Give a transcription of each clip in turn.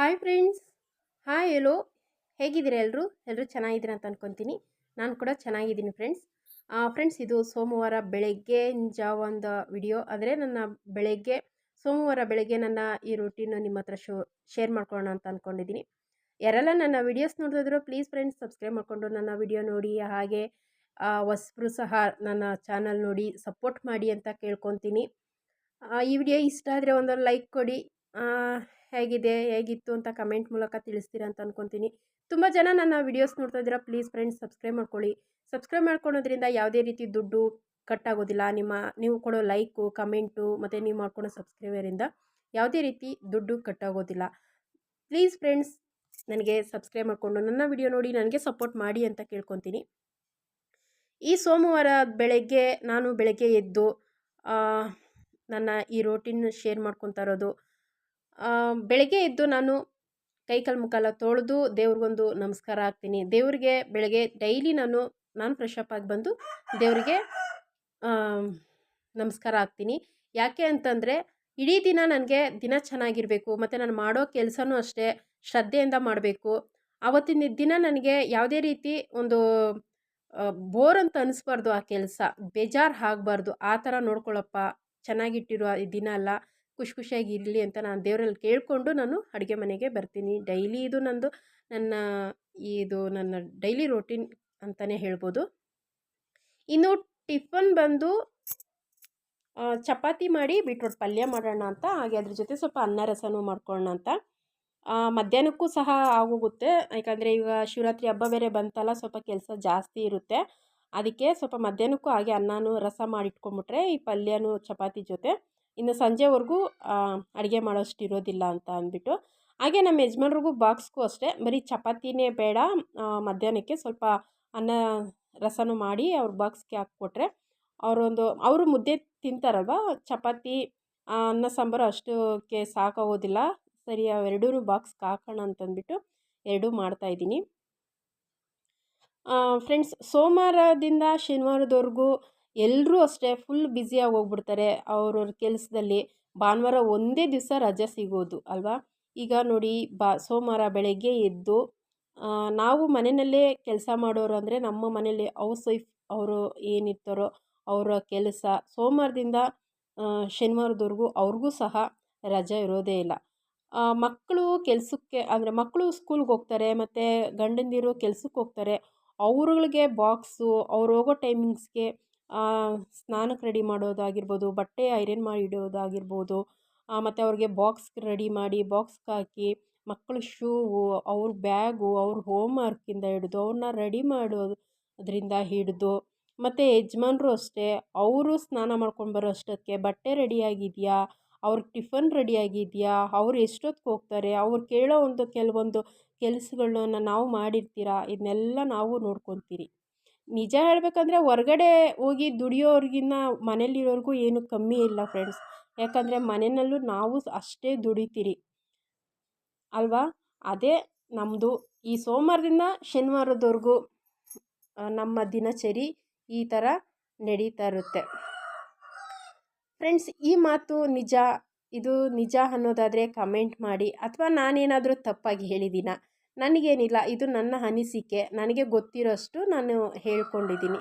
Hi friends hi ಎಲ್ಲೋ ಹೇಗಿದ್ದೀರಾ ಎಲ್ಲರೂ ಎಲ್ಲರೂ ಚೆನ್ನಾಗಿದ್ದೀರಾ ಅಂತ ಅನ್ಕೊತೀನಿ. ನಾನು ಕೂಡ ಚೆನ್ನಾಗಿದ್ದೀನಿ ಫ್ರೆಂಡ್ಸ್ ಫ್ರೆಂಡ್ಸ್ ಇದು ಸೋಮವಾರ ಬೆಳಗ್ಗೆ ಜಾವೊಂದು ವಿಡಿಯೋ ಆದರೆ ನನ್ನ ಬೆಳಗ್ಗೆ, ಸೋಮವಾರ ಬೆಳಗ್ಗೆ ನನ್ನ ಈ ರೂಟೀನು ನಿಮ್ಮ ಹತ್ರ ಶೋ ಶೇರ್ ಮಾಡ್ಕೊಳ್ಳೋಣ ಅಂತ ಅಂದ್ಕೊಂಡಿದ್ದೀನಿ ಯಾರೆಲ್ಲ ನನ್ನ ವಿಡಿಯೋಸ್ ನೋಡಿದ್ರು ಪ್ಲೀಸ್ ಫ್ರೆಂಡ್ಸ್ ಸಬ್ಸ್ಕ್ರೈಬ್ ಮಾಡಿಕೊಂಡು ನನ್ನ ವಿಡಿಯೋ ನೋಡಿ. ಹಾಗೆ ಹೊಸಬ್ರು ಸಹ ನನ್ನ ಚಾನಲ್ ನೋಡಿ ಸಪೋರ್ಟ್ ಮಾಡಿ ಅಂತ ಕೇಳ್ಕೊತೀನಿ. ಈ ವಿಡಿಯೋ ಇಷ್ಟ ಆದರೆ ಒಂದು ಲೈಕ್ ಕೊಡಿ. ಹೇಗಿದೆ, ಹೇಗಿತ್ತು ಅಂತ ಕಮೆಂಟ್ ಮೂಲಕ ತಿಳಿಸ್ತೀರಾ ಅಂತ ಅಂದ್ಕೊತೀನಿ ತುಂಬ ಜನ ನನ್ನ ವೀಡಿಯೋಸ್ ನೋಡ್ತಾ ಇದ್ದೀರಾ, ಪ್ಲೀಸ್ ಫ್ರೆಂಡ್ಸ್ ಸಬ್ಸ್ಕ್ರೈಬ್ ಮಾಡ್ಕೊಳ್ಳಿ. ಸಬ್ಸ್ಕ್ರೈಬ್ ಮಾಡ್ಕೊಳೋದ್ರಿಂದ ಯಾವುದೇ ರೀತಿ ದುಡ್ಡು ಕಟ್ಟಾಗೋದಿಲ್ಲ. ನಿಮ್ಮ, ನೀವು ಕೊಡೋ ಲೈಕು, ಕಮೆಂಟು ಮತ್ತು ನೀವು ಮಾಡ್ಕೊಳೋ ಸಬ್ಸ್ಕ್ರೈಬರಿಂದ ಯಾವುದೇ ರೀತಿ ದುಡ್ಡು ಕಟ್ಟಾಗೋದಿಲ್ಲ. ಪ್ಲೀಸ್ ಫ್ರೆಂಡ್ಸ್ ನನಗೆ ಸಬ್ಸ್ಕ್ರೈಬ್ ಮಾಡಿಕೊಂಡು ನನ್ನ ವಿಡಿಯೋ ನೋಡಿ, ನನಗೆ ಸಪೋರ್ಟ್ ಮಾಡಿ ಅಂತ ಕೇಳ್ಕೊತೀನಿ. ಈ ಸೋಮವಾರ ಬೆಳಗ್ಗೆ, ನಾನು ಬೆಳಗ್ಗೆ ಎದ್ದು ನನ್ನ ಈ ರೋಟೀನ್ ಶೇರ್ ಮಾಡ್ಕೊತಾ ಇರೋದು. ಬೆಳಗ್ಗೆ ಎದ್ದು ನಾನು ಕೈ ಕಾಲು ಮುಖ ತೊಳೆದು ದೇವ್ರಿಗೊಂದು ನಮಸ್ಕಾರ ಹಾಕ್ತೀನಿ. ದೇವ್ರಿಗೆ ಬೆಳಗ್ಗೆ ಡೈಲಿ ನಾನು ನಾನು ಫ್ರೆಶ್ ಅಪ್ ಆಗಿ ಬಂದು ದೇವರಿಗೆ ನಮಸ್ಕಾರ ಹಾಕ್ತೀನಿ. ಯಾಕೆ ಅಂತಂದರೆ, ಇಡೀ ದಿನ ನನಗೆ ದಿನ ಚೆನ್ನಾಗಿರಬೇಕು, ಮತ್ತು ನಾನು ಮಾಡೋ ಕೆಲಸನೂ ಅಷ್ಟೇ ಶ್ರದ್ಧೆಯಿಂದ ಮಾಡಬೇಕು. ಆವತ್ತಿನ ದಿನ ನನಗೆ ಯಾವುದೇ ರೀತಿ ಒಂದು ಬೋರ್ ಅಂತ ಅನಿಸ್ಬಾರ್ದು ಆ ಕೆಲಸ. ಬೇಜಾರು ಆಗಬಾರ್ದು. ಆ ಥರ ನೋಡ್ಕೊಳ್ಳಪ್ಪ ಚೆನ್ನಾಗಿಟ್ಟಿರೋ ಈ ದಿನ ಎಲ್ಲ ಖುಷಿ ಖುಷಿಯಾಗಿ ಇರಲಿ ಅಂತ ನಾನು ದೇವರಲ್ಲಿ ಕೇಳಿಕೊಂಡು ನಾನು ಅಡುಗೆ ಮನೆಗೆ ಬರ್ತೀನಿ. ಡೈಲಿ ಇದು ನಂದು ನನ್ನ ಇದು ನನ್ನ ಡೈಲಿ ರೋಟೀನ್ ಅಂತಲೇ ಹೇಳ್ಬೋದು. ಇನ್ನು ಟಿಫನ್ ಬಂದು ಚಪಾತಿ ಮಾಡಿ ಬೀಟ್ರೋಟ್ ಪಲ್ಯ ಮಾಡೋಣ ಅಂತ, ಹಾಗೆ ಅದ್ರ ಜೊತೆ ಸ್ವಲ್ಪ ಅನ್ನ ರಸನೂ ಮಾಡ್ಕೊಳ್ಳೋಣ ಅಂತ. ಮಧ್ಯಾಹ್ನಕ್ಕೂ ಸಹ ಆಗೋಗುತ್ತೆ. ಯಾಕಂದರೆ ಈಗ ಶಿವರಾತ್ರಿ ಹಬ್ಬ ಬೇರೆ ಬಂತಲ್ಲ, ಸ್ವಲ್ಪ ಕೆಲಸ ಜಾಸ್ತಿ ಇರುತ್ತೆ. ಅದಕ್ಕೆ ಸ್ವಲ್ಪ ಮಧ್ಯಾಹ್ನಕ್ಕೂ ಹಾಗೆ ಅನ್ನನೂ ರಸ ಮಾಡಿಟ್ಕೊಂಬಿಟ್ರೆ ಈ ಪಲ್ಯನೂ ಚಪಾತಿ ಜೊತೆ ಇನ್ನು ಸಂಜೆವರೆಗೂ ಅಡುಗೆ ಮಾಡೋಷ್ಟು ಇರೋದಿಲ್ಲ ಅಂತ ಅಂದ್ಬಿಟ್ಟು. ಹಾಗೆ ನಮ್ಮ ಯಜಮಾನ್ರಿಗೂ ಬಾಕ್ಸ್ಗೂ ಅಷ್ಟೇ. ಬರೀ ಚಪಾತಿನೇ ಬೇಡ. ಮಧ್ಯಾಹ್ನಕ್ಕೆ ಸ್ವಲ್ಪ ಅನ್ನ ರಸನೂ ಮಾಡಿ ಅವ್ರ ಬಾಕ್ಸ್ಗೆ ಹಾಕ್ಕೊಟ್ರೆ ಅವರೊಂದು, ಅವರು ಮುದ್ದೆ ತಿಂತಾರಲ್ವ? ಚಪಾತಿ ಅನ್ನ ಸಾಂಬಾರು ಅಷ್ಟಕ್ಕೆ ಸಾಕಾಗೋದಿಲ್ಲ ಸರಿ ಅವೆರಡೂ ಬಾಕ್ಸ್ಗೆ ಹಾಕೋಣ ಅಂತಂದ್ಬಿಟ್ಟು ಎರಡೂ ಮಾಡ್ತಾಯಿದ್ದೀನಿ ಫ್ರೆಂಡ್ಸ್, ಸೋಮವಾರದಿಂದ ಶನಿವಾರದವರೆಗೂ ಎಲ್ಲರೂ ಅಷ್ಟೇ ಫುಲ್ ಬ್ಯುಸಿಯಾಗಿ ಹೋಗ್ಬಿಡ್ತಾರೆ ಅವ್ರವ್ರ ಕೆಲಸದಲ್ಲಿ. ಭಾನುವಾರ ಒಂದೇ ದಿವಸ ರಜೆ ಸಿಗೋದು, ಅಲ್ವಾ? ಈಗ ನೋಡಿ, ಬಾ, ಸೋಮವಾರ ಬೆಳಗ್ಗೆ ಎದ್ದು ನಾವು ಮನೆಯಲ್ಲೇ ಕೆಲಸ ಮಾಡೋರು ಅಂದರೆ ನಮ್ಮ ಮನೆಯಲ್ಲಿ ಹೌಸ್ ವೈಫ್ ಅವರು ಏನಿರ್ತಾರೋ ಅವರ ಕೆಲಸ. ಸೋಮವಾರದಿಂದ ಶನಿವಾರದವರೆಗೂ ಅವ್ರಿಗೂ ಸಹ ರಜೆ ಇರೋದೇ ಇಲ್ಲ. ಮಕ್ಕಳು ಕೆಲಸಕ್ಕೆ ಅಂದರೆ ಮಕ್ಕಳು ಸ್ಕೂಲ್ಗೆ ಹೋಗ್ತಾರೆ, ಮತ್ತು ಗಂಡಂದಿರು ಕೆಲಸಕ್ಕೆ ಹೋಗ್ತಾರೆ. ಅವ್ರಗಳಿಗೆ ಬಾಕ್ಸು ಅವ್ರು ಹೋಗೋ ಟೈಮಿಂಗ್ಸ್ಗೆ ಸ್ನಾನಕ್ಕೆ ರೆಡಿ ಮಾಡೋದಾಗಿರ್ಬೋದು, ಬಟ್ಟೆ ಐರನ್ ಮಾಡಿ ಇಡೋದಾಗಿರ್ಬೋದು ಮತ್ತು ಅವ್ರಿಗೆ ಬಾಕ್ಸ್ ರೆಡಿ ಮಾಡಿ ಬಾಕ್ಸ್ಗೆ ಹಾಕಿ ಮಕ್ಕಳ ಶೂವು, ಅವ್ರ ಬ್ಯಾಗು, ಅವ್ರ ಹೋಮ್ವರ್ಕಿಂದ ಹಿಡಿದು ಅವ್ರನ್ನ ರೆಡಿ ಮಾಡೋದ್ರಿಂದ ಹಿಡಿದು, ಮತ್ತು ಯಜಮಾನ್ರು ಅಷ್ಟೇ, ಅವರು ಸ್ನಾನ ಮಾಡ್ಕೊಂಡು ಬರೋ ಅಷ್ಟೊತ್ತಿಗೆ ಬಟ್ಟೆ ರೆಡಿಯಾಗಿದೆಯಾ ಅವ್ರ ಟಿಫನ್ ರೆಡಿಯಾಗಿದೆಯಾ ಅವ್ರು ಎಷ್ಟೊತ್ತಿಗೆ ಹೋಗ್ತಾರೆ, ಅವ್ರು ಕೇಳೋ ಒಂದು ಕೆಲವೊಂದು ಕೆಲಸಗಳನ್ನ ನಾವು ಮಾಡಿರ್ತೀರಾ ಇದನ್ನೆಲ್ಲ ನಾವು ನೋಡ್ಕೊತೀರಿ. ನಿಜ ಹೇಳಬೇಕಂದ್ರೆ ಹೊರ್ಗಡೆ ಹೋಗಿ ದುಡಿಯೋರ್ಗಿನ್ನ ಮನೇಲಿರೋರ್ಗೂ ಏನು ಕಮ್ಮಿ ಇಲ್ಲ ಫ್ರೆಂಡ್ಸ್ ಯಾಕಂದರೆ ಮನೆಯಲ್ಲೂ ನಾವು ಅಷ್ಟೇ ದುಡಿತೀರಿ. ಅಲ್ವಾ? ಅದೇ ನಮ್ಮದು ಈ ಸೋಮವಾರದಿಂದ ಶನಿವಾರದವರೆಗೂ ನಮ್ಮ ದಿನಚರಿ ಈ ಥರ ನಡೀತಾ ಇರುತ್ತೆ. ಫ್ರೆಂಡ್ಸ್ ಈ ಮಾತು ನಿಜ, ಇದು ನಿಜ ಅನ್ನೋದಾದರೆ ಕಮೆಂಟ್ ಮಾಡಿ, ಅಥವಾ ನಾನೇನಾದರೂ ತಪ್ಪಾಗಿ ಹೇಳಿದ್ದೀನ? ನನಗೇನಿಲ್ಲ, ಇದು ನನ್ನ ಅನಿಸಿಕೆ, ನನಗೆ ಗೊತ್ತಿರೋಷ್ಟು ನಾನು ಹೇಳ್ಕೊಂಡಿದ್ದೀನಿ.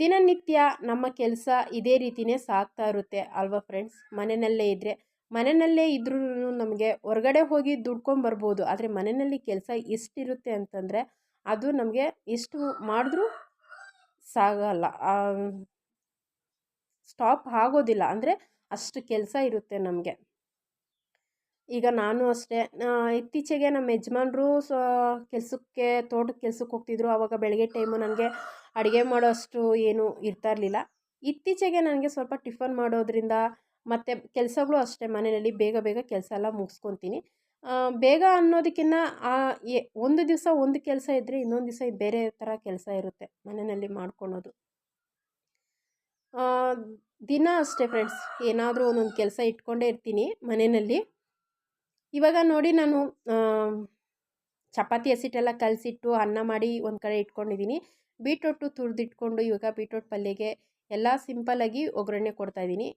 ದಿನನಿತ್ಯ ನಮ್ಮ ಕೆಲಸ ಇದೇ ರೀತಿಯೇ ಸಾಗ್ತಾ ಇರುತ್ತೆ ಅಲ್ವಾ ಫ್ರೆಂಡ್ಸ್ ಮನೆಯಲ್ಲೇ ಇದ್ದರೆ ಮನೆಯಲ್ಲೇ ಇದ್ರೂ ನಮಗೆ ಹೊರಗಡೆ ಹೋಗಿ ದುಡ್ಕೊಂಬರ್ಬೋದು ಆದರೆ ಮನೆಯಲ್ಲಿ ಕೆಲಸ ಎಷ್ಟಿರುತ್ತೆ ಅಂತಂದರೆ ಅದು ನಮಗೆ ಎಷ್ಟು ಮಾಡಿದ್ರೂ ಸಾಗಲ್ಲ. ಸ್ಟಾಪ್ ಆಗೋದಿಲ್ಲ, ಅಂದರೆ ಅಷ್ಟು ಕೆಲಸ ಇರುತ್ತೆ ನಮಗೆ. ಈಗ ನಾನು ಅಷ್ಟೇ. ಇತ್ತೀಚೆಗೆ ನಮ್ಮ ಯಜಮಾನ್ರು ಸೊ ಕೆಲಸಕ್ಕೆ ತೋಟದ ಕೆಲ್ಸಕ್ಕೆ ಹೋಗ್ತಿದ್ರು. ಆವಾಗ ಬೆಳಗ್ಗೆ ಟೈಮು ನನಗೆ ಅಡುಗೆ ಮಾಡೋಷ್ಟು ಏನು ಇರ್ತಾ ಇರಲಿಲ್ಲ. ಇತ್ತೀಚೆಗೆ ನನಗೆ ಸ್ವಲ್ಪ ಟಿಫನ್ ಮಾಡೋದ್ರಿಂದ ಮತ್ತು ಕೆಲಸಗಳು ಅಷ್ಟೇ. ಮನೆಯಲ್ಲಿ ಬೇಗ ಬೇಗ ಕೆಲಸ ಎಲ್ಲ ಮುಗಿಸ್ಕೊತೀನಿ. ಬೇಗ ಅನ್ನೋದಕ್ಕಿಂತ ಒಂದು ದಿವಸ ಒಂದು ಕೆಲಸ ಇದ್ದರೆ ಇನ್ನೊಂದು ದಿವಸ ಬೇರೆ ಥರ ಕೆಲಸ ಇರುತ್ತೆ ಮನೆಯಲ್ಲಿ ಮಾಡ್ಕೊಳೋದು. ದಿನ ಅಷ್ಟೇ ಫ್ರೆಂಡ್ಸ್ ಏನಾದರೂ ಒಂದೊಂದು ಕೆಲಸ ಇಟ್ಕೊಂಡೇ ಇರ್ತೀನಿ ಮನೆಯಲ್ಲಿ. ಇವಾಗ ನೋಡಿ ನಾನು ಚಪಾತಿ ಹಸಿಟ್ಟೆಲ್ಲ ಕಲಸಿಟ್ಟು ಅನ್ನ ಮಾಡಿ ಒಂದು ಕಡೆ ಇಟ್ಕೊಂಡಿದ್ದೀನಿ ಬೀಟ್ರೋಟು ತುರಿದಿಟ್ಕೊಂಡು ಇವಾಗ ಬೀಟ್ರೋಟ್ ಪಲ್ಯಗೆ ಎಲ್ಲ ಸಿಂಪಲ್ಲಾಗಿ ಒಗ್ಗರಣೆ ಕೊಡ್ತಾಯಿದ್ದೀನಿ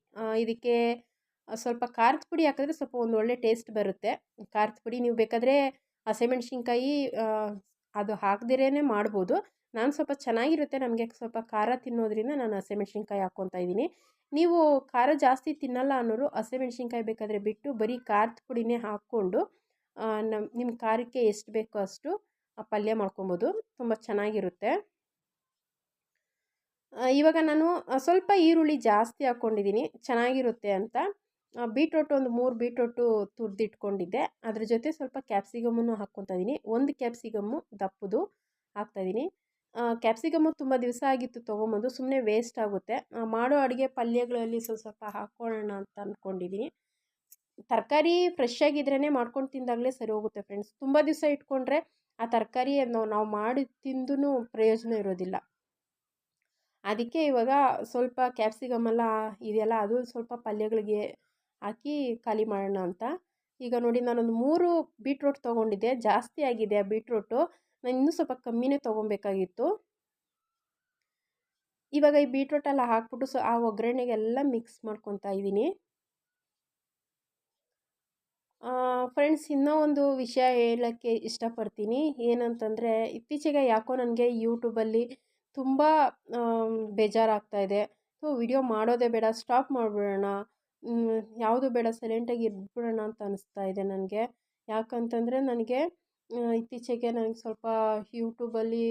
ಇದಕ್ಕೆ ಸ್ವಲ್ಪ ಖಾರದ ಪುಡಿ ಹಾಕಿದ್ರೆ ಸ್ವಲ್ಪ ಒಂದು ಒಳ್ಳೆ ಟೇಸ್ಟ್ ಬರುತ್ತೆ. ಖಾರದ ಪುಡಿ ನೀವು ಬೇಕಾದರೆ ಹಸಿಮೆಣ್ಸಿನ್ಕಾಯಿ ಅದು ಹಾಕ್ದಿರೇ ಮಾಡ್ಬೋದು. ನಾನು ಸ್ವಲ್ಪ ಚೆನ್ನಾಗಿರುತ್ತೆ ನಮಗೆ ಸ್ವಲ್ಪ ಖಾರ ತಿನ್ನೋದ್ರಿಂದ ನಾನು ಹಸಿಮೆಣ್ಸಿನ್ಕಾಯಿ ಹಾಕ್ಕೊತಾ ಇದ್ದೀನಿ. ನೀವು ಖಾರ ಜಾಸ್ತಿ ತಿನ್ನಲ್ಲ ಅನ್ನೋರು ಹಸಿಮೆಣ್ಸಿನ್ಕಾಯಿ ಬೇಕಾದರೆ ಬಿಟ್ಟು ಬರೀ ಖಾರದ ಪುಡಿನೇ ಹಾಕ್ಕೊಂಡು ನಮ್ಮ ನಿಮ್ಮ ಖಾರಕ್ಕೆ ಎಷ್ಟು ಬೇಕೋ ಅಷ್ಟು ಪಲ್ಯ ಮಾಡ್ಕೊಬೋದು. ತುಂಬ ಚೆನ್ನಾಗಿರುತ್ತೆ. ಇವಾಗ ನಾನು ಸ್ವಲ್ಪ ಈರುಳ್ಳಿ ಜಾಸ್ತಿ ಹಾಕ್ಕೊಂಡಿದ್ದೀನಿ ಚೆನ್ನಾಗಿರುತ್ತೆ ಅಂತ. ಬೀಟ್ರೋಟು ಒಂದು ಮೂರು ಬೀಟ್ರೋಟು ತುರಿದಿಟ್ಕೊಂಡಿದ್ದೆ. ಅದ್ರ ಜೊತೆ ಸ್ವಲ್ಪ ಕ್ಯಾಪ್ಸಿಕಮನ್ನು ಹಾಕ್ಕೊತಾ ಇದ್ದೀನಿ. ಒಂದು ಕ್ಯಾಪ್ಸಿಕಮ್ಮು ದಪ್ಪದು ಹಾಕ್ತಾಯಿದ್ದೀನಿ ಕ್ಯಾಪ್ಸಿಕಮ್ಮು ತುಂಬ ದಿವಸ ಆಗಿತ್ತು ತೊಗೊಂಬಂದು ಸುಮ್ಮನೆ ವೇಸ್ಟ್ ಆಗುತ್ತೆ. ಮಾಡೋ ಅಡುಗೆ ಪಲ್ಯಗಳಲ್ಲಿ ಸ್ವಲ್ಪ ಸ್ವಲ್ಪ ಹಾಕ್ಕೊಳ್ಳೋಣ ಅಂತ ಅಂದ್ಕೊಂಡಿದ್ದೀನಿ ತರಕಾರಿ ಫ್ರೆಶ್ ಆಗಿದ್ರೇ ಮಾಡ್ಕೊಂಡು ತಿಂದಾಗಲೇ ಸರಿ ಹೋಗುತ್ತೆ ಫ್ರೆಂಡ್ಸ್ ತುಂಬ ದಿವಸ ಇಟ್ಕೊಂಡ್ರೆ ಆ ತರಕಾರಿ ನಾವು ಮಾಡಿ ತಿಂದೂ ಪ್ರಯೋಜನ ಇರೋದಿಲ್ಲ. ಅದಕ್ಕೆ ಇವಾಗ ಸ್ವಲ್ಪ ಕ್ಯಾಪ್ಸಿಕಮ್ ಇದೆಯಲ್ಲ ಅದು ಸ್ವಲ್ಪ ಪಲ್ಯಗಳಿಗೆ ಹಾಕಿ ಖಾಲಿ ಮಾಡೋಣ ಅಂತ. ಈಗ ನೋಡಿ ನಾನೊಂದು ಮೂರು ಬೀಟ್ರೋಟ್ ತೊಗೊಂಡಿದ್ದೆ. ಜಾಸ್ತಿ ಆಗಿದೆ ಆ ಬೀಟ್ರೋಟು ನಾನು ಇನ್ನೂ ಸ್ವಲ್ಪ ಕಮ್ಮಿನೇ ತೊಗೊಬೇಕಾಗಿತ್ತು. ಇವಾಗ ಈ ಬೀಟ್ರೋಟೆಲ್ಲ ಹಾಕ್ಬಿಟ್ಟು ಸೊ, ಆ ಒಗ್ಗರಣೆಗೆಲ್ಲ ಮಿಕ್ಸ್ ಮಾಡ್ಕೊತಾ ಇದ್ದೀನಿ. ಫ್ರೆಂಡ್ಸ್ ಇನ್ನೂ ಒಂದು ವಿಷಯ ಹೇಳೋಕ್ಕೆ ಇಷ್ಟಪಡ್ತೀನಿ. ಏನಂತಂದರೆ ಇತ್ತೀಚೆಗೆ ಯಾಕೋ ನನಗೆ ಯೂಟ್ಯೂಬಲ್ಲಿ ತುಂಬ ಬೇಜಾರಾಗ್ತಾ ಇದೆ. ಸೊ ವಿಡಿಯೋ ಮಾಡೋದೇ ಬೇಡ ಸ್ಟಾಪ್ ಮಾಡಿಬಿಡೋಣ. ಯಾವುದು ಬೇಡ ಸೈಲೆಂಟಾಗಿ ಇದ್ಬಿಡೋಣ ಅಂತ ಅನಿಸ್ತಾ ಇದೆ ನನಗೆ. ಯಾಕಂತಂದರೆ ನನಗೆ ಇತ್ತೀಚೆಗೆ ನನಗೆ ಸ್ವಲ್ಪ ಯೂಟ್ಯೂಬಲ್ಲಿ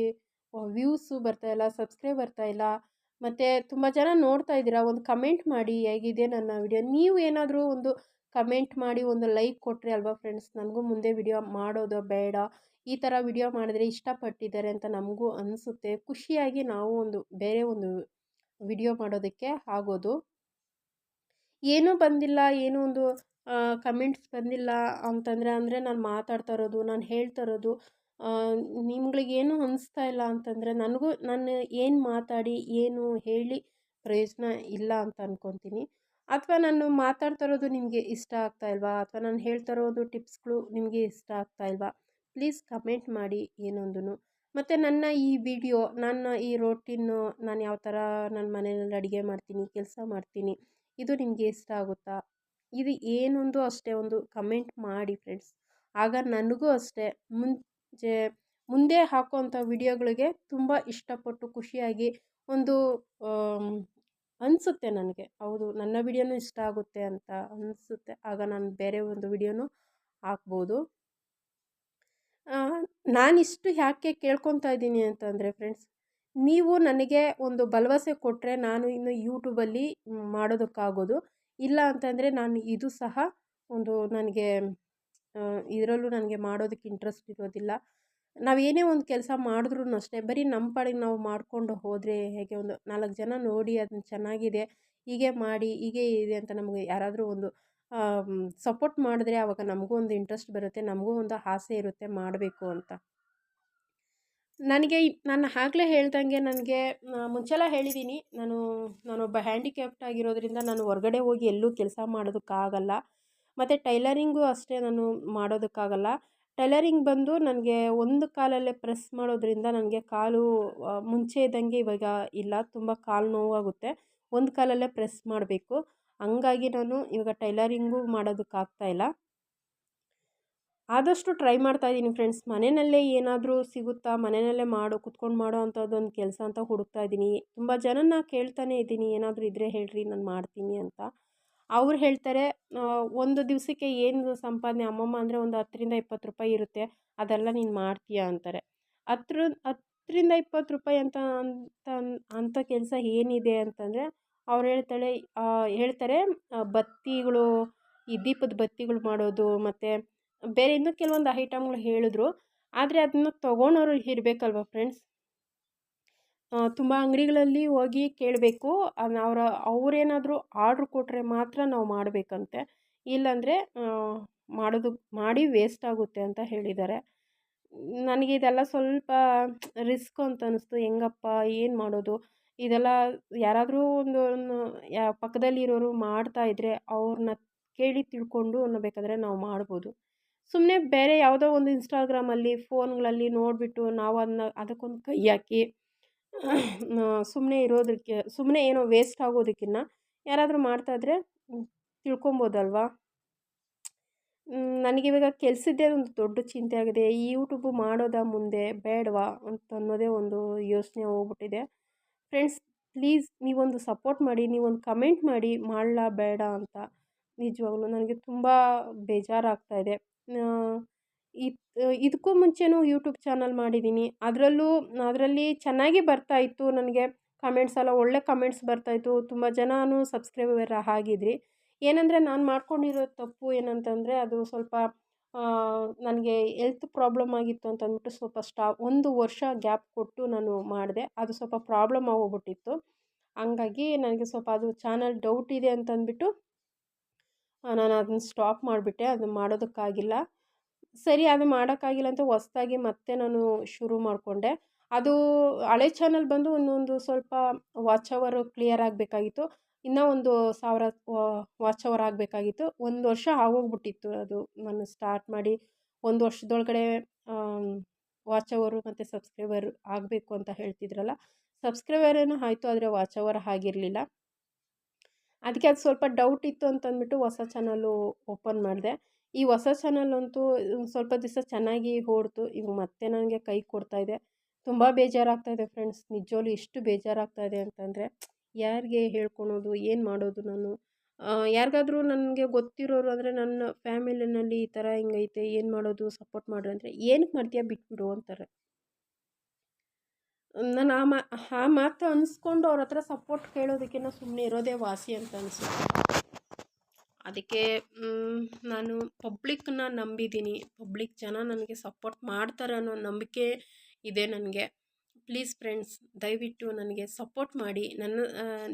ವ್ಯೂಸು ಬರ್ತಾಯಿಲ್ಲ ಸಬ್ಸ್ಕ್ರೈಬ್ ಬರ್ತಾಯಿಲ್ಲ ಮತ್ತು ತುಂಬ ಜನ ನೋಡ್ತಾ ಇದ್ದೀರಾ, ಒಂದು ಕಮೆಂಟ್ ಮಾಡಿ, ಹೇಗಿದೆ ನನ್ನ ವಿಡಿಯೋ ನೀವು ಏನಾದರೂ ಒಂದು ಕಮೆಂಟ್ ಮಾಡಿ, ಒಂದು ಲೈಕ್ ಕೊಟ್ಟರೆ ಅಲ್ವಾ ಫ್ರೆಂಡ್ಸ್ ನನಗೂ ಮುಂದೆ ವಿಡಿಯೋ ಮಾಡೋದು ಬೇಡ. ಈ ಥರ ವಿಡಿಯೋ ಮಾಡಿದ್ರೆ ಇಷ್ಟಪಟ್ಟಿದ್ದಾರೆ ಅಂತ ನಮಗೂ ಅನಿಸುತ್ತೆ. ಖುಷಿಯಾಗಿ ನಾವು ಒಂದು, ಬೇರೆ ಒಂದು ವಿಡಿಯೋ ಮಾಡೋದಕ್ಕೆ ಆಗೋದು. ಏನೂ ಬಂದಿಲ್ಲ, ಏನೂ ಒಂದು ಕಮೆಂಟ್ಸ್ ಬಂದಿಲ್ಲ ಅಂತಂದರೆ, ಅಂದರೆ ನಾನು ಮಾತಾಡ್ತಾ ಇರೋದು, ನಾನು ಹೇಳ್ತಾ ಇರೋದು ನಿಮ್ಗಳಿಗೇನು ಅನಿಸ್ತಾ ಇಲ್ಲ ಅಂತಂದರೆ ನನಗೂ, ನಾನು ಏನು ಮಾತಾಡಿ, ಏನು ಹೇಳಿ ಪ್ರಯೋಜನ ಇಲ್ಲ ಅಂತ ಅಂದ್ಕೊತೀನಿ ಅಥವಾ ನಾನು ಮಾತಾಡ್ತಾ ಇರೋದು ನಿಮಗೆ ಇಷ್ಟ ಆಗ್ತಾ ಇಲ್ವಾ? ಅಥವಾ ನಾನು ಹೇಳ್ತಾ ಇರೋದು ಟಿಪ್ಸ್ಗಳು ನಿಮಗೆ ಇಷ್ಟ ಆಗ್ತಾ ಇಲ್ವಾ? ಪ್ಲೀಸ್ ಕಮೆಂಟ್ ಮಾಡಿ ಏನೊಂದು ಮತ್ತು ನನ್ನ ಈ ವಿಡಿಯೋ, ನನ್ನ ಈ ರೋಟಿನ್ನು ನಾನು ಯಾವ ಥರ ನನ್ನ ಮನೆಯಲ್ಲಿ ಅಡುಗೆ ಮಾಡ್ತೀನಿ, ಕೆಲಸ ಮಾಡ್ತೀನಿ ಇದು ನಿಮಗೆ ಇಷ್ಟ ಆಗುತ್ತಾ? ಇದು ಏನೊಂದು ಅಷ್ಟೇ ಒಂದು ಕಮೆಂಟ್ ಮಾಡಿ ಫ್ರೆಂಡ್ಸ್ ಆಗ ನನಗೂ ಅಷ್ಟೇ. ಮುಂಚೆ, ಮುಂದೆ ಹಾಕುವಂಥ ವಿಡಿಯೋಗಳಿಗೆ ತುಂಬ ಇಷ್ಟಪಟ್ಟು ಖುಷಿಯಾಗಿ ಒಂದು ಅನಿಸುತ್ತೆ ನನಗೆ. ಹೌದು, ನನ್ನ ವಿಡಿಯೋನೂ ಇಷ್ಟ ಆಗುತ್ತೆ ಅಂತ ಅನಿಸುತ್ತೆ. ಆಗ ನಾನು ಬೇರೆ ಒಂದು ವಿಡಿಯೋನೂ ಹಾಕ್ಬೋದು. ನಾನಿಷ್ಟು ಯಾಕೆ ಕೇಳ್ಕೊತಾ ಇದ್ದೀನಿ ಅಂತಂದರೆ ಫ್ರೆಂಡ್ಸ್ ನೀವು ನನಗೆ ಒಂದು ಭಲವಸೆ ಕೊಟ್ಟರೆ ನಾನು ಇನ್ನು ಯೂಟ್ಯೂಬಲ್ಲಿ ಮಾಡೋದಕ್ಕಾಗೋದು. ಇಲ್ಲ ಅಂತಂದರೆ ನಾನು ಇದು ಸಹ ಒಂದು ನನಗೆ ಇದರಲ್ಲೂ ನನಗೆ ಮಾಡೋದಕ್ಕೆ ಇಂಟ್ರೆಸ್ಟ್ ಇರೋದಿಲ್ಲ. ನಾವು ಏನೇ ಒಂದು ಕೆಲಸ ಮಾಡಿದ್ರೂ ಅಷ್ಟೇ, ಬರೀ ನಮ್ಮ ಪಾಡಿಗೆ ನಾವು ಮಾಡಿಕೊಂಡು ಹೋದರೆ ಹೇಗೆ ಒಂದು ನಾಲ್ಕು ಜನ ನೋಡಿ ಅದನ್ನ ಚೆನ್ನಾಗಿದೆ, ಹೀಗೆ ಮಾಡಿ, ಹೀಗೆ ಇದೆ ಅಂತ ನಮಗೆ ಯಾರಾದರೂ ಒಂದು ಸಪೋರ್ಟ್ ಮಾಡಿದ್ರೆ ಆವಾಗ ನಮಗೂ ಒಂದು ಇಂಟ್ರೆಸ್ಟ್ ಬರುತ್ತೆ, ನಮಗೂ ಒಂದು ಆಸೆ ಇರುತ್ತೆ ಮಾಡಬೇಕು ಅಂತ. ನನಗೆ ನಾನು ಆಗಲೇ ಹೇಳ್ದಂಗೆ ನನಗೆ ಮುಂಚೆಲ್ಲ ಹೇಳಿದ್ದೀನಿ ನಾನು, ನಾನೊಬ್ಬ ಹ್ಯಾಂಡಿಕ್ಯಾಪ್ಟ್ ಆಗಿರೋದ್ರಿಂದ ನಾನು ಹೊರ್ಗಡೆ ಹೋಗಿ ಎಲ್ಲೂ ಕೆಲಸ ಮಾಡೋದಕ್ಕಾಗಲ್ಲ. ಮತ್ತು ಟೈಲರಿಂಗು ಅಷ್ಟೇ ನಾನು ಮಾಡೋದಕ್ಕಾಗಲ್ಲ. ಟೈಲರಿಂಗ್ ಬಂದು ನನಗೆ ಒಂದು ಕಾಲಲ್ಲೇ ಪ್ರೆಸ್ ಮಾಡೋದ್ರಿಂದ ನನಗೆ ಕಾಲು ಮುಂಚೆ ಇದ್ದಂಗೆ ಇವಾಗ ಇಲ್ಲ. ತುಂಬ ಕಾಲು ನೋವಾಗುತ್ತೆ. ಒಂದು ಕಾಲಲ್ಲೇ ಪ್ರೆಸ್ ಮಾಡಬೇಕು. ಹಂಗಾಗಿ ನಾನು ಇವಾಗ ಟೈಲರಿಂಗು ಮಾಡೋದಕ್ಕಾಗ್ತಾಯಿಲ್ಲ ಆದಷ್ಟು ಟ್ರೈ ಮಾಡ್ತಾ ಇದ್ದೀನಿ ಫ್ರೆಂಡ್ಸ್. ಮನೆಯಲ್ಲೇ ಏನಾದರೂ ಸಿಗುತ್ತಾ, ಮನೆಯಲ್ಲೇ ಮಾಡೋ, ಕುತ್ಕೊಂಡು ಮಾಡೋ ಅಂಥದ್ದೊಂದು ಕೆಲಸ ಅಂತ ಹುಡುಕ್ತಾ ಇದ್ದೀನಿ. ತುಂಬ ಜನನ ಕೇಳ್ತಾನೆ ಇದ್ದೀನಿ. ಏನಾದರೂ ಇದ್ದರೆ ಹೇಳ್ರಿ, ನಾನು ಮಾಡ್ತೀನಿ ಅಂತ. ಅವ್ರು ಹೇಳ್ತಾರೆ ಒಂದು ದಿವಸಕ್ಕೆ ಏನು ಸಂಪಾದನೆ, ಅಮ್ಮಮ್ಮ ಅಂದರೆ ಒಂದು ಹತ್ತರಿಂದ ಇಪ್ಪತ್ತು ರೂಪಾಯಿ ಇರುತ್ತೆ. ಅದೆಲ್ಲ ನೀನು ಮಾಡ್ತೀಯಾ ಅಂತಾರೆ. ಹತ್ರ, ಹತ್ತರಿಂದ ಇಪ್ಪತ್ತು ರೂಪಾಯಿ ಅಂತ ಅಂತ ಅಂಥ ಕೆಲಸ ಏನಿದೆ ಅಂತಂದರೆ, ಅವ್ರು ಹೇಳ್ತಾಳೆ ಹೇಳ್ತಾರೆ ಬತ್ತಿಗಳು ಈ ದೀಪದ ಬತ್ತಿಗಳು ಮಾಡೋದು, ಮತ್ತು ಬೇರೆ ಇನ್ನೂ ಕೆಲವೊಂದು ಐಟಮ್ಗಳು ಹೇಳಿದ್ರು. ಆದರೆ ಅದನ್ನ ತೊಗೊಳೋರು ಇರಬೇಕಲ್ವ ಫ್ರೆಂಡ್ಸ್ ತುಂಬ ಅಂಗಡಿಗಳಲ್ಲಿ ಹೋಗಿ ಕೇಳಬೇಕು. ಅವರ, ಅವರೇನಾದರೂ ಆರ್ಡ್ರ್ ಕೊಟ್ಟರೆ ಮಾತ್ರ ನಾವು ಮಾಡಬೇಕಂತೆ. ಇಲ್ಲಾಂದರೆ ಮಾಡೋದು ಮಾಡಿ ವೇಸ್ಟ್ ಆಗುತ್ತೆ ಅಂತ ಹೇಳಿದ್ದಾರೆ. ನನಗೆ ಇದೆಲ್ಲ ಸ್ವಲ್ಪ ರಿಸ್ಕ್ ಅಂತ ಅನ್ನಿಸ್ತು ಹೆಂಗಪ್ಪ, ಏನು ಮಾಡೋದು? ಇದೆಲ್ಲ ಯಾರಾದರೂ ಒಂದು ಪಕ್ಕದಲ್ಲಿರೋರು ಮಾಡ್ತಾಯಿದ್ರೆ ಅವ್ರನ್ನ ಕೇಳಿ ತಿಳ್ಕೊಂಡು ಅನ್ನಬೇಕಾದ್ರೆ ನಾವು ಮಾಡ್ಬೋದು. ಸುಮ್ಮನೆ ಬೇರೆ ಯಾವುದೋ ಒಂದು ಇನ್ಸ್ಟಾಗ್ರಾಮಲ್ಲಿ ಫೋನ್ಗಳಲ್ಲಿ ನೋಡಿಬಿಟ್ಟು ನಾವು ಅದನ್ನ ಅದಕ್ಕೊಂದು ಕೈ ಹಾಕಿ ಸುಮ್ಮನೆ ಇರೋದಕ್ಕೆ ಸುಮ್ಮನೆ ಏನೋ ವೇಸ್ಟ್ ಆಗೋದಕ್ಕಿನ್ನ ಯಾರಾದರೂ ಮಾಡ್ತಾಯಿದ್ರೆ ತಿಳ್ಕೊಬೋದಲ್ವಾ? ನನಗಿವಾಗ ಕೆಲಸದ್ದೇ ಒಂದು ದೊಡ್ಡ ಚಿಂತೆ ಆಗಿದೆ. ಈ ಯೂಟ್ಯೂಬು ಮಾಡೋದಾ ಮುಂದೆ ಬೇಡವಾ ಅಂತ ಅನ್ನೋದೇ ಒಂದು ಯೋಚನೆ ಹೋಗ್ಬಿಟ್ಟಿದೆ. ಫ್ರೆಂಡ್ಸ್ ಪ್ಲೀಸ್ ನೀವೊಂದು ಸಪೋರ್ಟ್ ಮಾಡಿ, ನೀವೊಂದು ಕಮೆಂಟ್ ಮಾಡಿ ಮಾಡಲಾ ಬೇಡ ಅಂತ ನಿಜವಾಗ್ಲೂ ನನಗೆ ತುಂಬ ಬೇಜಾರಾಗ್ತಾ ಇದೆ ಇದಕ್ಕೂ ಮುಂಚೆಯೂ ಯೂಟ್ಯೂಬ್ ಚಾನಲ್ ಮಾಡಿದ್ದೀನಿ ಅದರಲ್ಲೂ, ಅದರಲ್ಲಿ ಚೆನ್ನಾಗಿ ಬರ್ತಾಯಿತ್ತು ನನಗೆ ಕಮೆಂಟ್ಸ್ ಎಲ್ಲ, ಒಳ್ಳೆ ಕಮೆಂಟ್ಸ್ ಬರ್ತಾಯಿತ್ತು ತುಂಬ ಜನನೂ ಸಬ್ಸ್ಕ್ರೈಬರ್ ಆಗಿದ್ರಿ. ಏನಂದರೆ ನಾನು ಮಾಡ್ಕೊಂಡಿರೋ ತಪ್ಪು ಏನಂತಂದರೆ ಅದು ಸ್ವಲ್ಪ ನನಗೆ ಎಲ್ತ್ ಪ್ರಾಬ್ಲಮ್ ಆಗಿತ್ತು ಅಂತ ಅಂದ್ಬಿಟ್ಟು ಸ್ವಲ್ಪ ಸ್ಟಾ ಒಂದು ವರ್ಷ ಗ್ಯಾಪ್ ಕೊಟ್ಟು ನಾನು ಮಾಡಿದೆ. ಅದು ಸ್ವಲ್ಪ ಪ್ರಾಬ್ಲಮ್ ಆಗೋಗ್ಬಿಟ್ಟಿತ್ತು. ಹಂಗಾಗಿ ನನಗೆ ಸ್ವಲ್ಪ ಅದು ಚಾನಲ್ ಡೌಟ್ ಇದೆ ಅಂತಂದ್ಬಿಟ್ಟು ನಾನು ಅದನ್ನ ಸ್ಟಾಪ್ ಮಾಡಿಬಿಟ್ಟೆ, ಅದನ್ನ ಮಾಡೋದಕ್ಕಾಗಿಲ್ಲ. ಸರಿ, ಅದು ಮಾಡೋಕ್ಕಾಗಿಲ್ಲ ಅಂತ ಹೊಸ್ದಾಗಿ ಮತ್ತೆ ನಾನು ಶುರು ಮಾಡಿಕೊಂಡೆ. ಅದು ಹಳೆ ಚಾನಲ್ ಬಂದು ಒಂದೊಂದು ಸ್ವಲ್ಪ ವಾಚ್ ಅವರು ಕ್ಲಿಯರ್ ಆಗಬೇಕಾಗಿತ್ತು. ಇನ್ನೂ ಒಂದು ಸಾವಿರ ವಾಚ್ ಅವರ್ ಆಗಬೇಕಾಗಿತ್ತು. ಒಂದು ವರ್ಷ ಆಗೋಗ್ಬಿಟ್ಟಿತ್ತು ಅದು. ನಾನು ಸ್ಟಾರ್ಟ್ ಮಾಡಿ ಒಂದು ವರ್ಷದೊಳಗಡೆ ವಾಚ್ ಅವರು ಮತ್ತು ಸಬ್ಸ್ಕ್ರೈಬರ್ ಆಗಬೇಕು ಅಂತ ಹೇಳ್ತಿದ್ರಲ್ಲ. ಸಬ್ಸ್ಕ್ರೈಬರ್ ಏನೋ ಆಯಿತು, ಆದರೆ ವಾಚ್ ಅವರ್ ಆಗಿರಲಿಲ್ಲ. ಅದಕ್ಕೆ ಅದು ಸ್ವಲ್ಪ ಡೌಟ್ ಇತ್ತು ಅಂತಂದ್ಬಿಟ್ಟು ಹೊಸ ಚಾನಲ್ಲು ಓಪನ್ ಮಾಡಿದೆ. ಈ ಹೊಸ ಚಾನಲ್ ಅಂತೂ ಸ್ವಲ್ಪ ದಿವಸ ಚೆನ್ನಾಗಿ ಓಡ್ತು. ಈಗ ಮತ್ತೆ ನನಗೆ ಕೈ ಕೊಡ್ತಾಯಿದೆ ತುಂಬ ಬೇಜಾರಾಗ್ತಾಯಿದೆ ಫ್ರೆಂಡ್ಸ್ ನಿಜವಾಗ್ಲೂ ಎಷ್ಟು ಬೇಜಾರಾಗ್ತಾಯಿದೆ ಅಂತಂದರೆ ಯಾರಿಗೆ ಹೇಳ್ಕೊಳೋದು, ಏನು ಮಾಡೋದು ನಾನು? ಯಾರಿಗಾದ್ರೂ ನನಗೆ ಗೊತ್ತಿರೋರು ಅಂದರೆ ನನ್ನ ಫ್ಯಾಮಿಲಿನಲ್ಲಿ ಈ ಥರ ಹಿಂಗೈತೆ, ಏನು ಮಾಡೋದು ಸಪೋರ್ಟ್ ಮಾಡ್ರಿ ಅಂದರೆ ಏನಕ್ಕೆ ಮಾಡ್ತೀಯ? ಬಿಟ್ಬಿಡು ಅಂತಾರೆ. ನಾನು ಆ ಮಾ, ಆ ಮಾತು ಅನಿಸ್ಕೊಂಡು ಅವ್ರ ಹತ್ರ ಸಪೋರ್ಟ್ ಕೇಳೋದಕ್ಕಿಂತ ಸುಮ್ಮನೆ ಇರೋದೇ ವಾಸಿ ಅಂತ ಅನಿಸುತ್ತೆ. ಅದಕ್ಕೆ ನಾನು ಪಬ್ಲಿಕ್ನ ನಂಬಿದ್ದೀನಿ ಪಬ್ಲಿಕ್ ಜನ ನನಗೆ ಸಪೋರ್ಟ್ ಮಾಡ್ತಾರೆ ಅನ್ನೋ ನಂಬಿಕೆ ಇದೆ ನನಗೆ. ಪ್ಲೀಸ್ ಫ್ರೆಂಡ್ಸ್ ದಯವಿಟ್ಟು ನನಗೆ ಸಪೋರ್ಟ್ ಮಾಡಿ. ನನ್ನ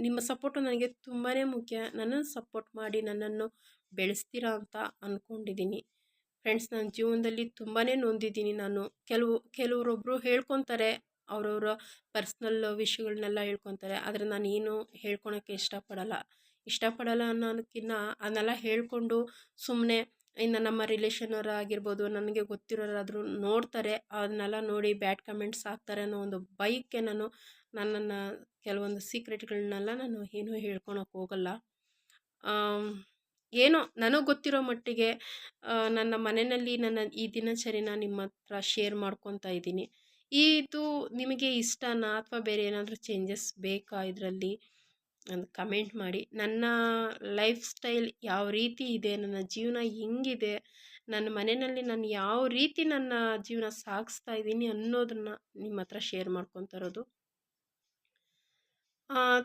ನಿಮ್ಮ ಸಪೋರ್ಟು ನನಗೆ ತುಂಬಾ ಮುಖ್ಯ. ನನ್ನನ್ನು ಸಪೋರ್ಟ್ ಮಾಡಿ ನನ್ನನ್ನು ಬೆಳೆಸ್ತೀರಾ ಅಂತ ಅಂದ್ಕೊಂಡಿದ್ದೀನಿ ಫ್ರೆಂಡ್ಸ್ ನನ್ನ ಜೀವನದಲ್ಲಿ ತುಂಬಾ ನೊಂದಿದ್ದೀನಿ ನಾನು. ಕೆಲವು ಕೆಲವರೊಬ್ಬರು ಹೇಳ್ಕೊತಾರೆ ಅವರವರ ಪರ್ಸ್ನಲ್ ವಿಷಯಗಳನ್ನೆಲ್ಲ ಹೇಳ್ಕೊತಾರೆ. ಆದರೆ ನಾನು ಏನು ಹೇಳ್ಕೊಳಕ್ಕೆ ಇಷ್ಟಪಡಲ್ಲ. ಇಷ್ಟಪಡಲ್ಲ ಅನ್ನೋದಕ್ಕಿಂತ ಅದನ್ನೆಲ್ಲ ಹೇಳಿಕೊಂಡು ಸುಮ್ಮನೆ ಇನ್ನು ನಮ್ಮ ರಿಲೇಷನವರಾಗಿರ್ಬೋದು ನನಗೆ ಗೊತ್ತಿರೋರಾದರೂ ನೋಡ್ತಾರೆ. ಅದನ್ನೆಲ್ಲ ನೋಡಿ ಬ್ಯಾಡ್ ಕಮೆಂಟ್ಸ್ ಹಾಕ್ತಾರೆ ಅನ್ನೋ ಒಂದು ಬೈಕ್ಗೆ ನಾನು, ನನ್ನನ್ನು ಕೆಲವೊಂದು ಸೀಕ್ರೆಟ್ಗಳನ್ನೆಲ್ಲ ನಾನು ಏನೂ ಹೇಳ್ಕೊಳಕ್ಕೆ ಹೋಗಲ್ಲ. ಏನೋ ನನಗೆ ಗೊತ್ತಿರೋ ಮಟ್ಟಿಗೆ ನನ್ನ ಮನೆಯಲ್ಲಿ ನನ್ನ ಈ ದಿನಚರಿನ ನಿಮ್ಮ ಹತ್ರ ಶೇರ್ ಮಾಡ್ಕೊತಾ ಇದ್ದೀನಿ. ಇದು ನಿಮಗೆ ಇಷ್ಟನಾ ಅಥವಾ ಬೇರೆ ಏನಾದರೂ ಚೇಂಜಸ್ ಬೇಕಾ ಇದರಲ್ಲಿ? ಅಂತ ಕಮೆಂಟ್ ಮಾಡಿ. ನನ್ನ ಲೈಫ್ ಸ್ಟೈಲ್ ಯಾವ ರೀತಿ ಇದೆ? ನನ್ನ ಜೀವನ ಹೆಂಗಿದೆ? ನನ್ನ ಮನೆಯಲ್ಲಿ ನಾನು ಯಾವ ರೀತಿ ನನ್ನ ಜೀವನ ಸಾಗಿಸ್ತಾ ಇದ್ದೀನಿ ಅನ್ನೋದನ್ನು ನಿಮ್ಮ ಹತ್ರ ಶೇರ್ ಮಾಡ್ಕೊತಾ ಇರೋದು.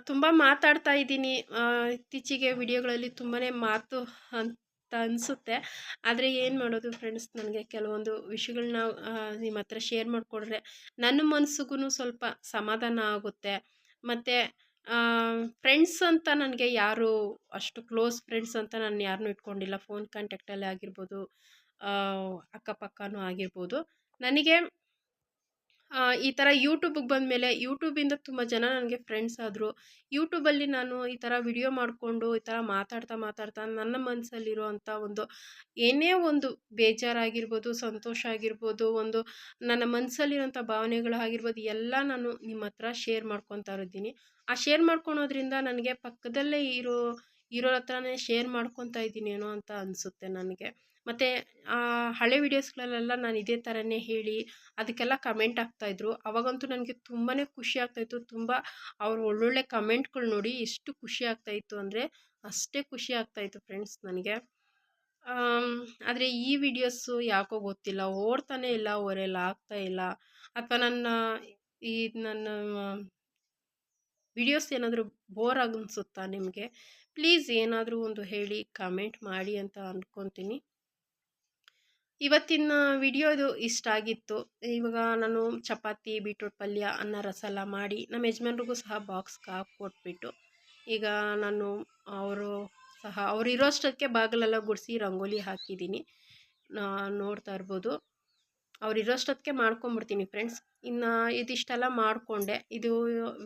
ತುಂಬ ಮಾತಾಡ್ತಾ ಇದ್ದೀನಿ. ಇತ್ತೀಚೆಗೆ ವಿಡಿಯೋಗಳಲ್ಲಿ ತುಂಬಾ ಮಾತು ಅಂತ ಅನಿಸುತ್ತೆ. ಆದರೆ ಏನು ಮಾಡೋದು ಫ್ರೆಂಡ್ಸ್ ನನಗೆ ಕೆಲವೊಂದು ವಿಷಯಗಳನ್ನ ನಿಮ್ಮ ಹತ್ರ ಶೇರ್ ಮಾಡಿಕೊಡ್ರೆ ನನ್ನ ಮನಸ್ಸಿಗೂ ಸ್ವಲ್ಪ ಸಮಾಧಾನ ಆಗುತ್ತೆ. ಮತ್ತು ಫ್ರೆಂಡ್ಸ್ ಅಂತ ನನಗೆ ಯಾರು ಅಷ್ಟು ಕ್ಲೋಸ್ ಫ್ರೆಂಡ್ಸ್ ಅಂತ ನಾನು ಯಾರನ್ನೂ ಇಟ್ಕೊಂಡಿಲ್ಲ. ಫೋನ್ ಕಾಂಟ್ಯಾಕ್ಟಲ್ಲೇ ಆಗಿರ್ಬೋದು ಅಕ್ಕಪಕ್ಕನೂ ಆಗಿರ್ಬೋದು. ನನಗೆ ಈ ಥರ ಯೂಟ್ಯೂಬಿಗೆ ಬಂದಮೇಲೆ ಯೂಟ್ಯೂಬಿಂದ ತುಂಬ ಜನ ನನಗೆ ಫ್ರೆಂಡ್ಸ್ ಆದರು. ಯೂಟ್ಯೂಬಲ್ಲಿ ನಾನು ಈ ಥರ ವಿಡಿಯೋ ಮಾಡಿಕೊಂಡು, ಈ ಥರ ಮಾತಾಡ್ತಾ ಮಾತಾಡ್ತಾ ನನ್ನ ಮನಸ್ಸಲ್ಲಿರುವಂಥ ಒಂದು ಏನೇ ಒಂದು ಬೇಜಾರಾಗಿರ್ಬೋದು, ಸಂತೋಷ ಆಗಿರ್ಬೋದು, ಒಂದು ನನ್ನ ಮನಸ್ಸಲ್ಲಿರೋಂಥ ಭಾವನೆಗಳಾಗಿರ್ಬೋದು ಎಲ್ಲ ನಾನು ನಿಮ್ಮ ಹತ್ರ ಶೇರ್ ಮಾಡ್ಕೊತಾ ಇದ್ದೀನಿ. ಆ ಶೇರ್ ಮಾಡ್ಕೊಳೋದ್ರಿಂದ ನನಗೆ ಪಕ್ಕದಲ್ಲೇ ಇರೋ ಇರೋ ಹತ್ರನೇ ಶೇರ್ ಮಾಡ್ಕೊತಾ ಇದ್ದೀನೇನೋ ಅಂತ ಅನಿಸುತ್ತೆ ನನಗೆ. ಮತ್ತು ಹಳೆ ವೀಡಿಯೋಸ್ಗಳಲ್ಲೆಲ್ಲ ನಾನು ಇದೇ ಥರನೇ ಹೇಳಿ, ಅದಕ್ಕೆಲ್ಲ ಕಮೆಂಟ್ ಆಗ್ತಾಯಿದ್ರು ಅವಾಗಂತೂ ನನಗೆ ತುಂಬಾ ಖುಷಿ ಆಗ್ತಾಯಿತ್ತು ತುಂಬ ಅವ್ರ ಒಳ್ಳೊಳ್ಳೆ ಕಮೆಂಟ್ಗಳು ನೋಡಿ ಎಷ್ಟು ಖುಷಿ ಆಗ್ತಾಯಿತ್ತು ಅಂದರೆ ಅಷ್ಟೇ ಖುಷಿ ಆಗ್ತಾಯಿತ್ತು ಫ್ರೆಂಡ್ಸ್ ನನಗೆ. ಆದರೆ ಈ ವಿಡಿಯೋಸು ಯಾಕೋ ಗೊತ್ತಿಲ್ಲ. ಓಡ್ತಾನೆ ಇಲ್ಲ, ಓರೆಲ್ಲ ಆಗ್ತಾ ಇಲ್ಲ. ಅಥವಾ ನನ್ನ ಈ ನನ್ನ ವಿಡಿಯೋಸ್ ಏನಾದರೂ ಬೋರ್ ಅನಿಸುತ್ತಾ ನಿಮಗೆ? ಪ್ಲೀಸ್ ಏನಾದರೂ ಒಂದು ಹೇಳಿ, ಕಮೆಂಟ್ ಮಾಡಿ ಅಂತ ಅಂದ್ಕೊತೀನಿ ಇವತ್ತಿನ ವಿಡಿಯೋದು ಇಷ್ಟ ಆಗಿತ್ತು. ಇವಾಗ ನಾನು ಚಪಾತಿ, ಬೀಟ್ರೂಟ್ ಪಲ್ಯ, ಅನ್ನ ರಸಲ ಮಾಡಿ ನಮ್ಮ ಯಜಮಾನ್ರಿಗೂ ಸಹ ಬಾಕ್ಸ್ಗೆ ಹಾಕ್ಕೊಟ್ಬಿಟ್ಟು ಈಗ ನಾನು ಅವರು ಸಹ, ಅವ್ರು ಇರೋಷ್ಟಕ್ಕೆ ಬಾಗಿಲೆಲ್ಲ ಗುಡಿಸಿ, ರಂಗೋಲಿ ಹಾಕಿದ್ದೀನಿ. ನೋಡ್ತಾ ಇರ್ಬೋದು. ಅವ್ರು ಇರೋಷ್ಟೊತ್ತಿಗೆ ಮಾಡ್ಕೊಂಬಿಡ್ತೀನಿ ಫ್ರೆಂಡ್ಸ್. ಇನ್ನು ಇದಿಷ್ಟೆಲ್ಲ ಮಾಡಿಕೊಂಡೆ. ಇದು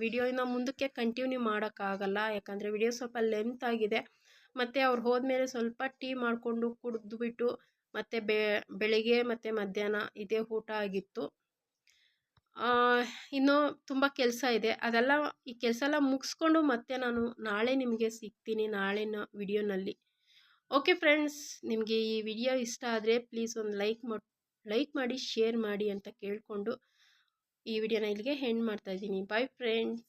ವಿಡಿಯೋ ಇನ್ನು ಮುಂದಕ್ಕೆ ಕಂಟಿನ್ಯೂ ಮಾಡೋಕ್ಕಾಗಲ್ಲ. ಯಾಕಂದರೆ ವಿಡಿಯೋ ಸ್ವಲ್ಪ ಲೆಂತ್ ಆಗಿದೆ. ಮತ್ತು ಅವ್ರು ಹೋದ್ಮೇಲೆ ಸ್ವಲ್ಪ ಟೀ ಮಾಡಿಕೊಂಡು ಕುಡಿದ್ಬಿಟ್ಟು ಮತ್ತು ಬೆಳಿಗ್ಗೆ ಮತ್ತು ಮಧ್ಯಾಹ್ನ ಇದೇ ಊಟ ಆಗಿತ್ತು. ಇನ್ನೂ ತುಂಬ ಕೆಲಸ ಇದೆ. ಅದೆಲ್ಲ ಈ ಕೆಲಸ ಎಲ್ಲ ಮುಗಿಸ್ಕೊಂಡು ಮತ್ತೆ ನಾನು ನಾಳೆ ನಿಮಗೆ ಸಿಗ್ತೀನಿ ನಾಳಿನ ವಿಡಿಯೋನಲ್ಲಿ. ಓಕೆ ಫ್ರೆಂಡ್ಸ್, ನಿಮಗೆ ಈ ವಿಡಿಯೋ ಇಷ್ಟ ಆದರೆ ಪ್ಲೀಸ್ ಒಂದು ಲೈಕ್ ಮಾಡಿ ಲೈಕ್ ಮಾಡಿ ಶೇರ್ ಮಾಡಿ ಅಂತ ಕೇಳಿಕೊಂಡು ಈ ವಿಡಿಯೋನ ಇಲ್ಲಿಗೆ ಹೆಣ್ಣು ಮಾಡ್ತಾಯಿದ್ದೀನಿ ಬಾಯ್ ಫ್ರೆಂಡ್ಸ್